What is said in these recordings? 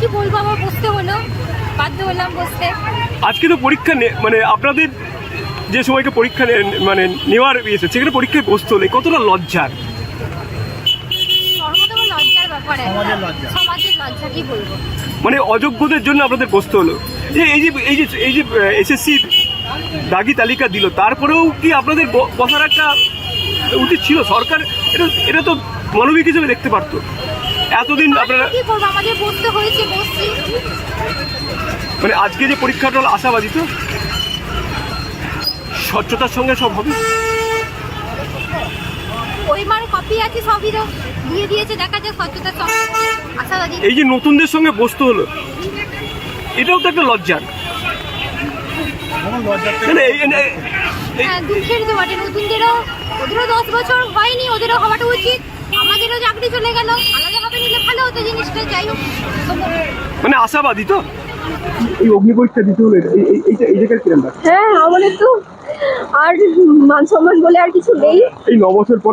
কি বলব আমার বসতে হলো বাধ্য হলাম বসতে। আজকে তো পরীক্ষা নে- মানে আপনাদের যে সময়কে পরীক্ষা নে- মানে নেওয়ার ইয়েছে সেখানে পরীক্ষায় বসতে হলে কতটা লজ্জার? মানে অযোগ্যদের জন্য আপনাদের বসতে হলো। যে এই যে এই যে এই যে এসএসসি দাগি তালিকা দিল তারপরেও কি আপনাদের বসার একটা উচিত ছিল? সরকার এটা এটা তো মানবিক হিসেবে দেখতে পারতো। এতদিন আপনারা কি করব? আমাদের বসতে হয়েছে বসছি। মানে আজকে যে পরীক্ষাটা হলো আশাবাদী তো? স্বচ্ছতার সঙ্গে সব হবে? পরিমাণ কপি আছে সবই তো। দিয়ে দিয়েছে দেখা যাক স্বচ্ছতার সঙ্গে। আশাবাদী। এই যে নতুনদের সঙ্গে বসতে হলো এটাও তো একটা লজ্জার। মানে এই- হ্যাঁ দুঃখের তো বটে নতুনদেরও ওদেরও দশ বছর হয়নি ওদেরও হওয়াটা উচিত। আমাদেরও চাকরি চলে গেল আলাদাভাবে নিলে ভালো হতো জিনিসটা যাই হোক। মানে আশাবাদী তো? এই অগ্নি পরীক্ষা দিতে হলে এই এই- এইটা এই জায়গায় কিরম? হ্যাঁ আমাদের তো আর মান সম্মান বলে আর কিছু নেই। এই ন বছর পর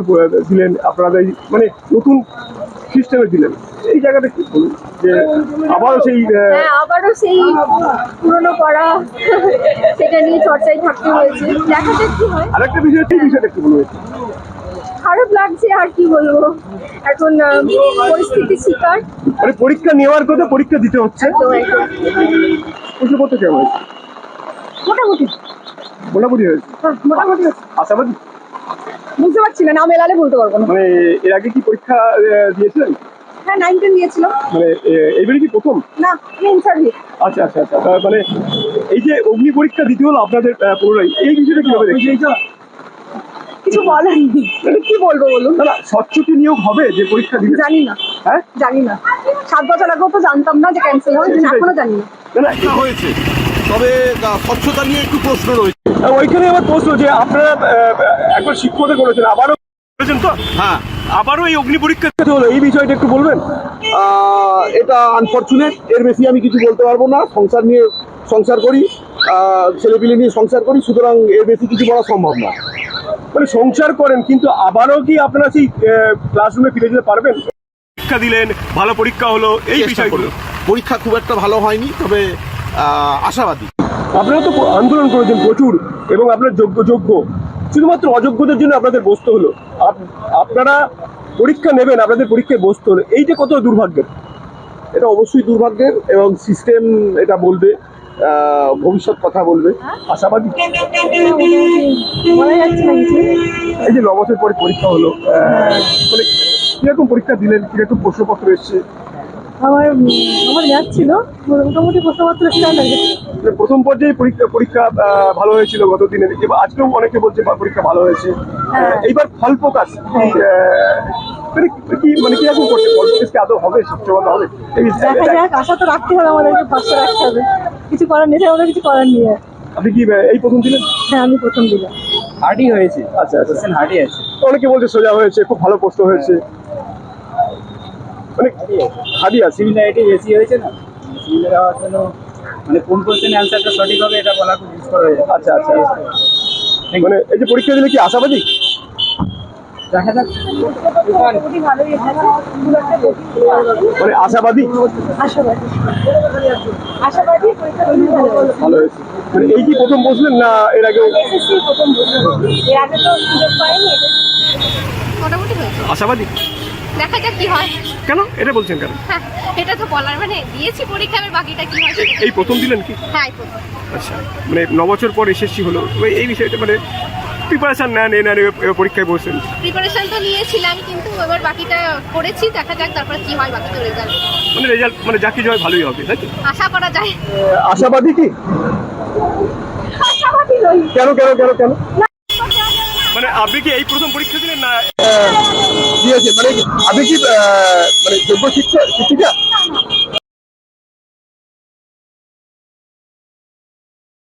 দিলেন আপনারা মানে নতুন সিস্টেমে দিলেন। এই জায়গাটা কি বলুন? যে আবারও সেই হ্যাঁ আবারও সেই পুরনো করা সেটা নিয়ে চর্চায় থাকতে হয়েছে। দেখা যাক কি হয়। আরেকটা বিষয় এই বিষয়টা কি বলব খারাপ লাগছে আর কি বলব? এখন পরিস্থিতি শিকার মানে পরীক্ষা নেওয়ার কথা পরীক্ষা দিতে হচ্ছে? তো একদম। প্রশ্নপত্র কেমন হয়েছে? মোটামুটি। মোটামুটি হয়েছে? হ্যাঁ, মোটামুটি আশাবাদী? বুঝতে পারছি না নাম এলালে বলতে পারব না। মানে এর আগে কি পরীক্ষা দিয়েছিলেন? হ্যাঁ নাইন টেন দিয়েছিল। মানে এইবারে কি প্রথম? না মেন সার্ভিস আচ্ছা আচ্ছা আচ্ছা। মানে এই যে অগ্নি পরীক্ষা দিতে হলো আপনাদের পুনরায় এই বিষয়টা কীভাবে দেখছেন? কিছু বলার নেই কি বলব বলুন? না না স্বচ্ছতি নিয়োগ হবে যে পরীক্ষা দিবে জানি না। হ্যাঁ? জানি না। সাত বছর আগেও তো জানতাম না যে ক্যান্সেল হয় এখনও জানি না। না না হয়েছে। তবে স্বচ্ছতা নিয়ে একটু প্রশ্ন রয়েছে। ওইখানে আবার প্রশ্ন যে আপনারা একবার শিক্ষকতা করেছেন আবারও করেছেন তো? হ্যাঁ। আবারও এই অগ্নি পরীক্ষা হলো এই বিষয়টা একটু বলবেন? এটা আনফর্চুনেট এর বেশি আমি কিছু বলতে পারব না। সংসার নিয়ে সংসার করি ছেলেপিলে নিয়ে সংসার করি সুতরাং এর বেশি কিছু বলা সম্ভব না। মানে সংসার করেন কিন্তু আবারও কি আপনারা সেই ক্লাসরুমে ফিরে যেতে পারবেন? পরীক্ষা দিলেন ভালো পরীক্ষা হলো এই বিষয়গুলো। পরীক্ষা খুব একটা ভালো হয়নি তবে আশাবাদী। আপনারা তো আন্দোলন করেছেন প্রচুর এবং আপনার যোগ্য যোগ্য। শুধুমাত্র অযোগ্যদের জন্য আপনাদের বসতে হলো। আপ- আপনারা পরীক্ষা নেবেন আপনাদের পরীক্ষায় বসতে হলো। এইটা কত দুর্ভাগ্যের? এটা অবশ্যই দুর্ভাগ্যের এবং সিস্টেম এটা বলবে ভবিষ্যৎ কথা বলবে। আশাবাদী? বলা না কিছু এই যে ন বছর পরে পরীক্ষা হলো মানে কীরকম পরীক্ষা দিলেন? কীরকম প্রশ্নপত্র এসছে? আমার আমার ম্যাথ ছিল। মোটামুটি প্রশ্নপত্র মানে প্রথম পর্যায়ে পরীক্ষা পরীক্ষা ভালো হয়েছিল গত দিনের এবার আজকেও অনেকে বলছে বা পরীক্ষা ভালো হয়েছে। হ্যাঁ। এইবার ফল প্রকাশ। আহ, মানে কি মানে কীরকম করছে? ফল প্রকাশ কি আদৌ হবে? সবচেয়ে হবে? দেখা যাক আশা তো রাখতে হবে আমাদেরকে ভরসা রাখতে হবে। কিছু করার নেই আমাদের কিছু করার নেই আর। আপনি কি এই প্রথম দিলেন হ্যাঁ আমি প্রথম দিলাম হার্ডই হয়েছে। আচ্ছা আচ্ছা হার্ডই আছে। অনেকে বলছে সোজা হয়েছে খুব ভালো প্রশ্ন হয়েছে। মানে হাডি আছে। সিমিলারিটি বেশি হয়েছে না? সিমিলার হওয়ার জন্য মানে কোন কোশ্চেনের অ্যান্সারটা সঠিক হবে এটা বলা খুব হয়ে যায়। আচ্ছা আচ্ছা। মানে এই যে পরীক্ষা দিলে কি আশাবাদী? দেখা যাক। মানে আশাবাদী? আশাবাদী আশাবাদী পরীক্ষা খুবই ভালো হয়েছে। মানে এই কি প্রথম বসলেন না এর আগে এসএসসি প্রথম বছর এর আগে তো সুযোগ পাইনি। এটা মোটামুটি আশাবাদী? দেখা যাক কি হয়। কেন? এটা বলছেন কেন? হ্যাঁ এটা তো বলার মানে দিয়েছি পরীক্ষা এবার বাকিটা কি হয় সেটা- এই প্রথম দিলেন কি? হ্যাঁ এই প্রথম। আচ্ছা মানে ন বছর পর এসএসসি হলো। এবার এই বিষয়টা মানে প্রিপারেশন নেন এ নেন এবার- এবার পরীক্ষায় বসেন। প্রিপারেশন তো নিয়েছিলাম কিন্তু এবার বাকিটা করেছি দেখা যাক তারপর কি হয় বাকি তো রেজাল্ট মানে রেজাল্ট মানে যা কিছু হয় ভালোই হবে তাই তো? আশা করা যায়। আশাবাদী কি? কেন কেন কেন কেন? মানে আপনি কি এই প্রথম পরীক্ষা দিলেন না? দিয়েছে মানে আপনি কি আহ, মানে যোগ্য শিক্ষক শিক্ষিকা